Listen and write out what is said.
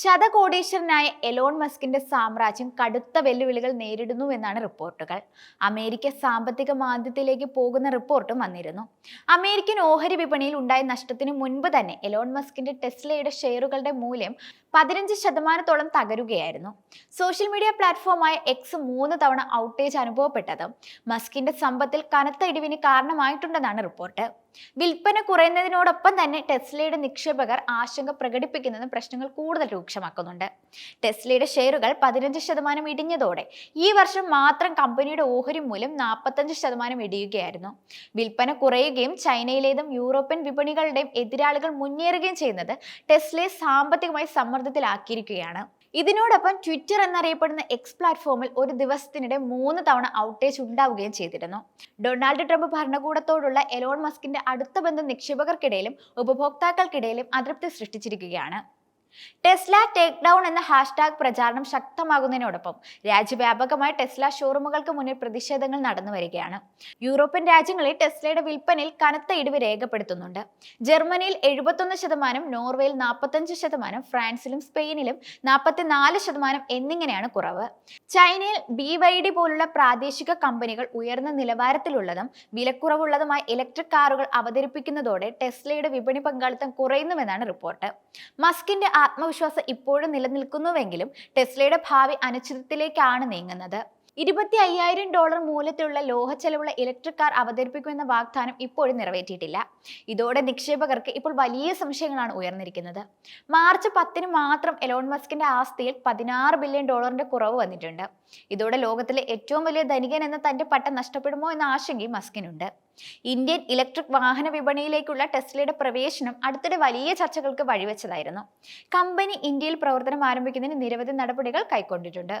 ശതകോടീശ്വരനായ Elon മസ്കിന്റെ സാമ്രാജ്യം കടുത്ത വെല്ലുവിളികൾ നേരിടുന്നു എന്നാണ് റിപ്പോർട്ടുകൾ. അമേരിക്ക സാമ്പത്തിക മാന്ദ്യത്തിലേക്ക് പോകുന്ന റിപ്പോർട്ടും വന്നിരുന്നു. അമേരിക്കൻ ഓഹരി വിപണിയിൽ ഉണ്ടായ നഷ്ടത്തിന് മുൻപ് തന്നെ എലോൺ മസ്കിന്റെ ടെസ്ലയുടെ ഷെയറുകളുടെ മൂല്യം പതിനഞ്ച് ശതമാനത്തോളം തകരുകയായിരുന്നു. സോഷ്യൽ മീഡിയ പ്ലാറ്റ്ഫോമായ എക്സ് മൂന്ന് തവണ ഔട്ടേജ് അനുഭവപ്പെട്ടത് മസ്കിന്റെ സമ്പത്തിൽ കനത്ത ഇടിവിന് കാരണമായിട്ടുണ്ടെന്നാണ് റിപ്പോർട്ട്. വിൽപ്പന കുറയുന്നതിനോടൊപ്പം തന്നെ ടെസ്ലയുടെ നിക്ഷേപകർ ആശങ്ക പ്രകടിപ്പിക്കുന്നതും പ്രശ്നങ്ങൾ കൂടുതൽ രൂക്ഷമാക്കുന്നുണ്ട്. ടെസ്ലയുടെ ഷെയറുകൾ പതിനഞ്ച് ശതമാനം ഇടിഞ്ഞതോടെ ഈ വർഷം മാത്രം കമ്പനിയുടെ ഓഹരി മൂല്യം നാൽപ്പത്തഞ്ച് ശതമാനം ഇടിയുകയായിരുന്നു. വിൽപ്പന കുറയുകയും ചൈനയിലേതും യൂറോപ്യൻ വിപണികളുടെയും എതിരാളികൾ മുന്നേറുകയും ചെയ്യുന്നത് ടെസ്ലയെ സാമ്പത്തികമായി സമ്മർദ്ദത്തിലാക്കിയിരിക്കുകയാണ്. ഇതിനോടൊപ്പം ട്വിറ്റർ എന്നറിയപ്പെടുന്ന എക്സ് പ്ലാറ്റ്ഫോമിൽ ഒരു ദിവസത്തിനിടെ മൂന്ന് തവണ ഔട്ടേജ് ഉണ്ടാവുകയും ചെയ്തിരുന്നു. ഡൊണാൾഡ് ട്രംപ് ഭരണകൂടത്തോടുള്ള എലോൺ മസ്കിന്റെ അടുത്ത ബന്ധം നിക്ഷേപകർക്കിടയിലും ഉപഭോക്താക്കൾക്കിടയിലും അതൃപ്തി സൃഷ്ടിച്ചിരിക്കുകയാണ്. ടെസ്ല ടേക്ക് ഡൗൺ എന്ന ഹാഷ്ടാഗ് പ്രചാരണം ശക്തമാകുന്നതിനോടൊപ്പം രാജ്യവ്യാപകമായി ടെസ്ല ഷോറൂമുകൾക്ക് മുന്നിൽ പ്രതിഷേധങ്ങൾ നടന്നു വരികയാണ്. യൂറോപ്യൻ രാജ്യങ്ങളിൽ ടെസ്ലയുടെ വിൽപ്പനയിൽ കനത്ത ഇടിവ് രേഖപ്പെടുത്തുന്നുണ്ട്. ജർമ്മനിയിൽ എഴുപത്തൊന്ന് ശതമാനം നോർവേയിൽ നാൽപ്പത്തഞ്ച് ശതമാനം ഫ്രാൻസിലും സ്പെയിനിലും നാൽപ്പത്തിനാല് ശതമാനം എന്നിങ്ങനെയാണ് കുറവ്. ചൈനയിൽ ബി വൈ ഡി പോലുള്ള പ്രാദേശിക കമ്പനികൾ ഉയർന്ന നിലവാരത്തിലുള്ളതും വിലക്കുറവുള്ളതുമായ ഇലക്ട്രിക് കാറുകൾ അവതരിപ്പിക്കുന്നതോടെ ടെസ്ലയുടെ വിപണി പങ്കാളിത്തം കുറയുന്നുവെന്നാണ് റിപ്പോർട്ട്. മസ്കിന്റെ ആത്മവിശ്വാസം ഇപ്പോഴും നിലനിൽക്കുന്നുവെങ്കിലും ടെസ്ലയുടെ ഭാവി അനിശ്ചിതത്തിലേക്കാണ് നീങ്ങുന്നത്. ഇരുപത്തി അയ്യായിരം ഡോളർ മൂല്യത്തിലുള്ള ലോഹ ചെലവുള്ള ഇലക്ട്രിക് കാർ അവതരിപ്പിക്കുമെന്ന വാഗ്ദാനം ഇപ്പോഴും നിറവേറ്റിയിട്ടില്ല. ഇതോടെ നിക്ഷേപകർക്ക് ഇപ്പോൾ വലിയ സംശയങ്ങളാണ് ഉയർന്നിരിക്കുന്നത്. മാർച്ച് പത്തിന് മാത്രം എലോൺ മസ്കിന്റെ ആസ്തിയിൽ പതിനാറ് ബില്യൺ ഡോളറിന്റെ കുറവ് വന്നിട്ടുണ്ട്. ഇതോടെ ലോകത്തിലെ ഏറ്റവും വലിയ ധനികൻ എന്ന തന്റെ പട്ടം നഷ്ടപ്പെടുമോ എന്ന ആശങ്കയും മസ്കിനുണ്ട്. ഇന്ത്യൻ ഇലക്ട്രിക് വാഹന വിപണിയിലേക്കുള്ള ടെസ്ലയുടെ പ്രവേശനം അടുത്തിടെ വലിയ ചർച്ചകൾക്ക് വഴിവെച്ചതായിരുന്നു. കമ്പനി ഇന്ത്യയിൽ പ്രവർത്തനം ആരംഭിക്കുന്നതിന് നിരവധി നടപടികൾ കൈക്കൊണ്ടിട്ടുണ്ട്.